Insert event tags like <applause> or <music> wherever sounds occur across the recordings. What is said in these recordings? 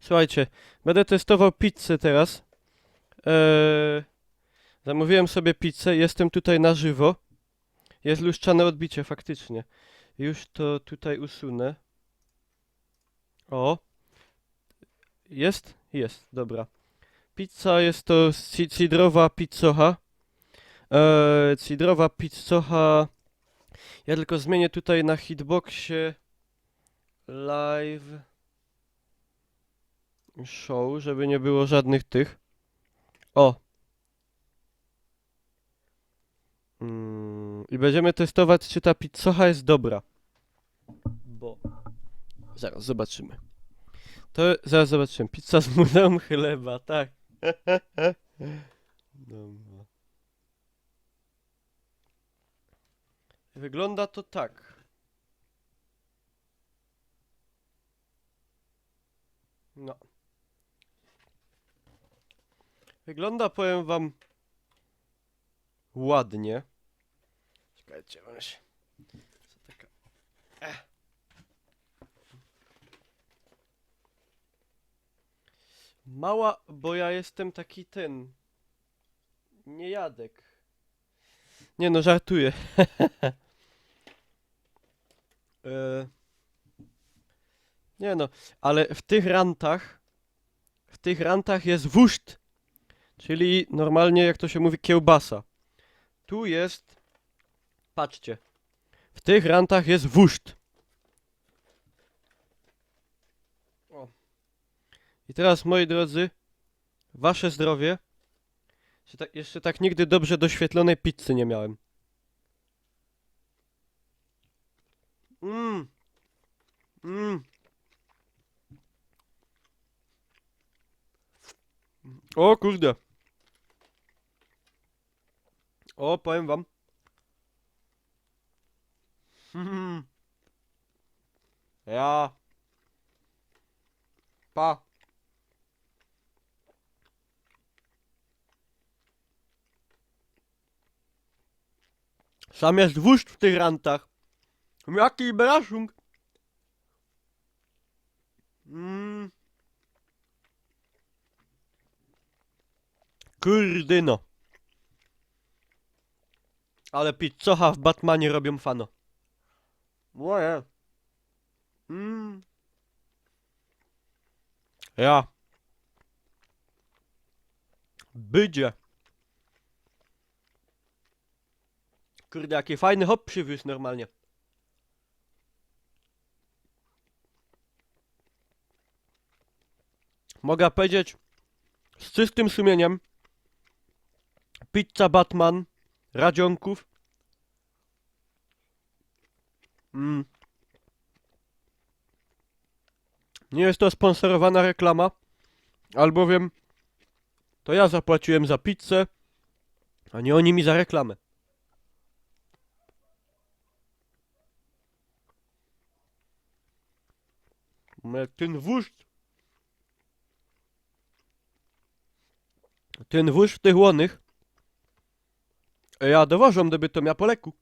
Słuchajcie, będę testował pizzę teraz. Eee, zamówiłem sobie pizzę, jestem tutaj na żywo. Jest lustrzane odbicie, faktycznie. Już to tutaj usunę. O. Jest? Jest, dobra. Pizza jest to ci- cidrowa pizzocha. Eee, cidrowa pizzocha. Ja tylko zmienię tutaj na hitboxie live show, żeby nie było żadnych tych. O. Mm, I będziemy testować, czy ta pizzocha jest dobra. Bo. Zaraz zobaczymy. To zaraz zobaczymy. Pizza z muzeum chleba, tak. <laughs> Dobra. Wygląda to tak. No. Wygląda, powiem wam, ładnie. Czekajcie, wam się. Co taka... Mała, bo ja jestem taki ten. Niejadek. Nie no, żartuję. <laughs> e... Nie no, ale w tych rantach, w tych rantach jest wuszt, czyli normalnie jak to się mówi kiełbasa. Tu jest, patrzcie, w tych rantach jest wuszt. O. I teraz moi drodzy, wasze zdrowie. Jeszcze tak, jeszcze tak nigdy dobrze doświetlonej pizzy nie miałem. Mmm. Mmm. O kurde. O, powiem wam. Hmm. <laughs> Ja. Pa. Sam jest w tych rantach. Jaki braszung. Mm. Kurde no. Ale pizzocha w Batmanie robią fano. Moje. Mm. Ja. Bydzie. Kurde, jaki fajny hop przywiózł normalnie. Mogę powiedzieć z czystym sumieniem, Pizza Batman, Radzionków. Mm. Nie jest to sponsorowana reklama, albowiem to ja zapłaciłem za pizzę, a nie oni mi za reklamę. Ten wóźdź Ten wóźdź w tych łonych ja dowożę, gdyby to miał po leku.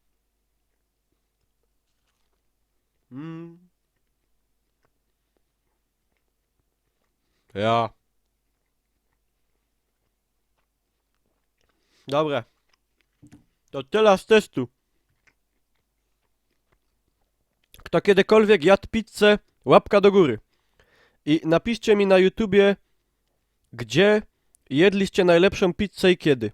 Mm. Ja. Dobra. To tyle z testu. Kto kiedykolwiek jadł pizzę, łapka do góry. I napiszcie mi na YouTubie, gdzie jedliście najlepszą pizzę i kiedy.